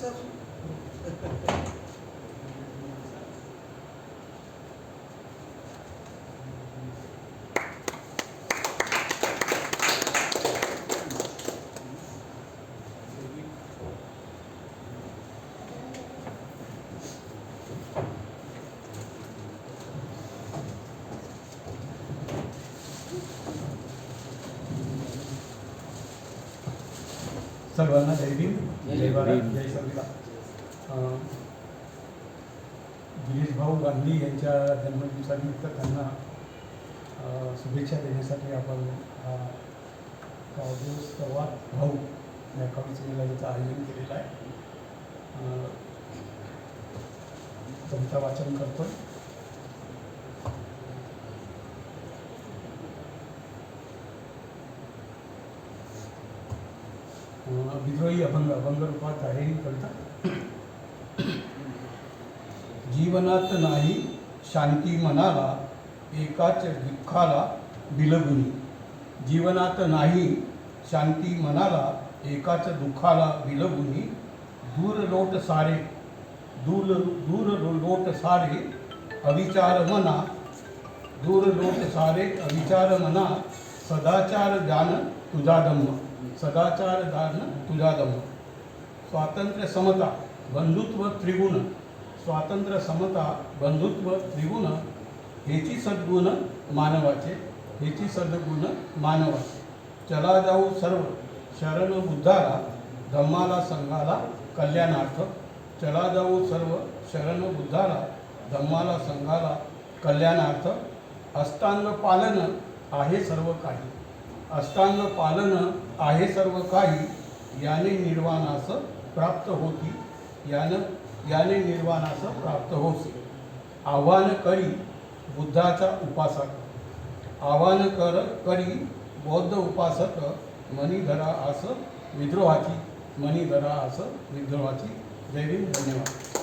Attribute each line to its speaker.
Speaker 1: Graças. सर्वांना जय भीम.
Speaker 2: जय
Speaker 1: भारत. जय संविधान गिरीश भाऊ गांधी यांच्या जन्मदिवसानिमित्त त्यांना शुभेच्छा देण्यासाठी आपण हा काव्य संवाद भाऊ या कवी संमेलनाचं आयोजन केलेलं आहे. कविता वाचन करतोय. विद्रोही अभंग अभंग रूपात आहे ही जीवनात नाही शांती मनाला एकाच दुःखाला बिलगुनी. जीवनात नाही शांती मनाला एकाच दुःखाला बिलगुनी. दूर लोट सारे दूर दूर लोट सारे अविचार मना. दूर लोट सारे अविचार मना सदाचार ज्ञान तुझा दम्म. सदाचार दान तुझा दम स्वातंत्र्य समता बंधुत्व त्रिगुण. स्वातंत्र्य समता बंधुत्व त्रिगुण. हेची सद्गुण मानवाचे हेची सद्गुण मानवाचे. चला जाऊ सर्व शरण बुद्धाला धम्माला संघाला कल्याणार्थ. चला जाऊ सर्व शरण बुद्धाला धम्माला संघाला कल्याणार्थ. अष्टांग पालन आहे सर्व काही. अष्टांग पालन आहे सर्व काही याने निर्वाणास प्राप्त होती. यानं याने निर्वाणास प्राप्त होते. आव्हान करी बुद्धाचा उपासक. आव्हान कर करी बौद्ध उपासक मणिधरा आस विद्रोहाची मणिधरा आस विद्रोहाची. जय धन्यवाद.